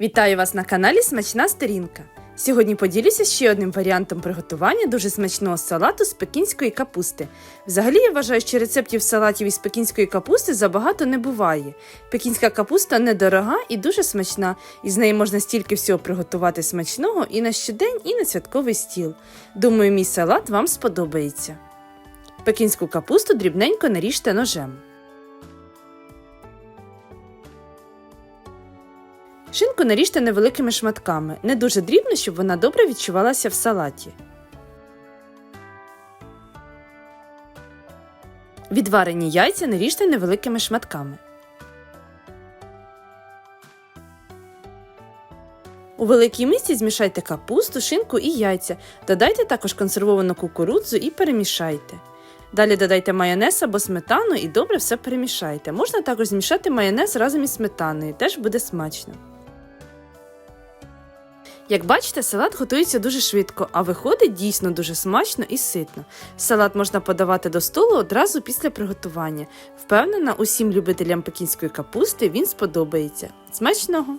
Вітаю вас на каналі Смачна Сторінка. Сьогодні поділюся ще одним варіантом приготування дуже смачного салату з пекінської капусти. Взагалі я вважаю, що рецептів салатів із пекінської капусти забагато не буває. Пекінська капуста недорога і дуже смачна, і з неї можна стільки всього приготувати смачного і на щодень, і на святковий стіл. Думаю, мій салат вам сподобається. Пекінську капусту дрібненько наріжте ножем. Шинку наріжте невеликими шматками, не дуже дрібно, щоб вона добре відчувалася в салаті. Відварені яйця наріжте невеликими шматками. У великій мисці змішайте капусту, шинку і яйця. Додайте також консервовану кукурудзу і перемішайте. Далі додайте майонез або сметану і добре все перемішайте. Можна також змішати майонез разом із сметаною, теж буде смачно. Як бачите, салат готується дуже швидко, а виходить дійсно дуже смачно і ситно. Салат можна подавати до столу одразу після приготування. Впевнена, усім любителям пекінської капусти він сподобається. Смачного!